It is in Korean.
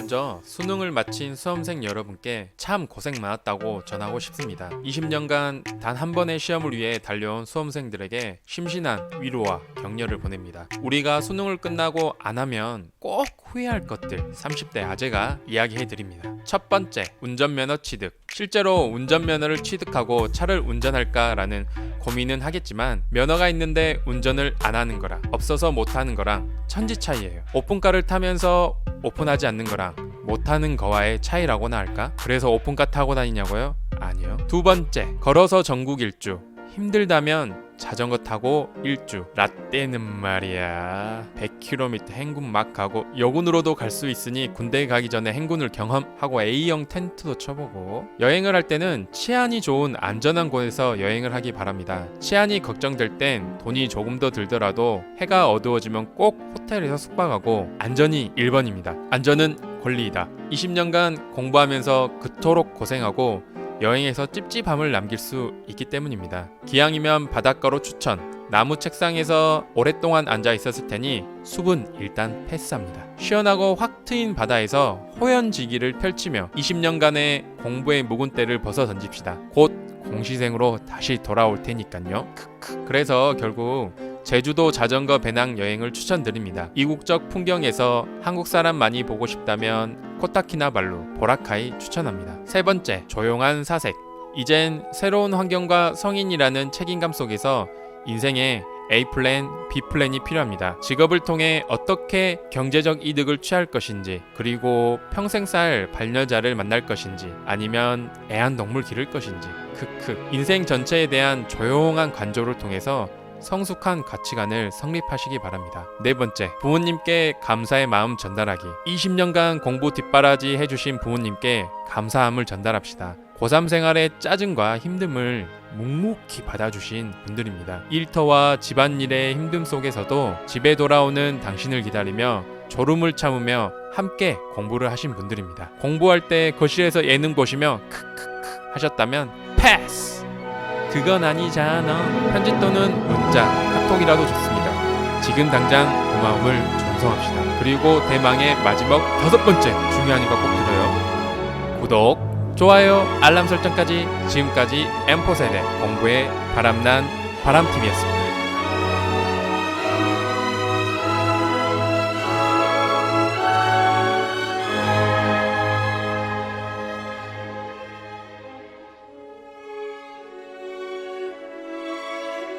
먼저 수능을 마친 수험생 여러분께 참 고생 많았다고 전하고 싶습니다. 20년간 단 한 번의 시험을 위해 달려온 수험생들에게 심신한 위로와 격려를 보냅니다. 우리가 수능을 끝나고 안 하면 꼭 후회할 것들 30대 아재가 이야기해 드립니다. 첫 번째, 운전면허 취득. 실제로 운전면허를 취득하고 차를 운전할까라는 고민은 하겠지만 면허가 있는데 운전을 안 하는 거랑 없어서 못 하는 거랑 천지 차이예요. 오픈카를 타면서 오픈하지 않는 거랑 못하는 거와의 차이라고나 할까? 그래서 오픈카 타고 다니냐고요? 아니요. 두 번째, 걸어서 전국 일주. 힘들다면 자전거 타고 일주. 라떼는 말이야. 100km 행군 막 가고 여군으로도 갈 수 있으니 군대 가기 전에 행군을 경험하고 A형 텐트도 쳐보고 여행을 할 때는 치안이 좋은 안전한 곳에서 여행을 하기 바랍니다. 치안이 걱정될 땐 돈이 조금 더 들더라도 해가 어두워지면 꼭 호텔에서 숙박하고 안전이 1번입니다. 안전은 권리이다. 20년간 공부하면서 그토록 고생하고 여행에서 찝찝함을 남길 수 있기 때문입니다. 기왕이면 바닷가로 추천. 나무 책상에서 오랫동안 앉아 있었을 테니 숲은 일단 패스합니다. 시원하고 확 트인 바다에서 호연지기를 펼치며 20년간의 공부의 묵은 때를 벗어 던집시다. 곧 공시생으로 다시 돌아올 테니까요. 그래서 결국 제주도 자전거 배낭 여행을 추천드립니다. 이국적 풍경에서 한국 사람 많이 보고 싶다면 코타키나발루, 보라카이 추천합니다. 세 번째, 조용한 사색. 이젠 새로운 환경과 성인이라는 책임감 속에서 인생에 A 플랜, B 플랜이 필요합니다. 직업을 통해 어떻게 경제적 이득을 취할 것인지, 그리고 평생 살 반려자를 만날 것인지, 아니면 애완동물 기를 것인지, 크크. 인생 전체에 대한 조용한 관조를 통해서 성숙한 가치관을 성립하시기 바랍니다. 네 번째, 부모님께 감사의 마음 전달하기. 20년간 공부 뒷바라지 해주신 부모님께 감사함을 전달합시다. 고3 생활의 짜증과 힘듦을 묵묵히 받아주신 분들입니다. 일터와 집안일의 힘듦 속에서도 집에 돌아오는 당신을 기다리며 졸음을 참으며 함께 공부를 하신 분들입니다. 공부할 때 거실에서 예능 보시며 크크크 하셨다면 패스! 그건 아니잖아. 편지 또는 문자, 카톡이라도 좋습니다. 지금 당장 고마움을 전송합시다. 그리고 대망의 마지막 다섯 번째 중요하니까 꼭 들어요. 구독, 좋아요, 알람 설정까지 지금까지 M4세대 공부의 바람난 바람팀이었습니다.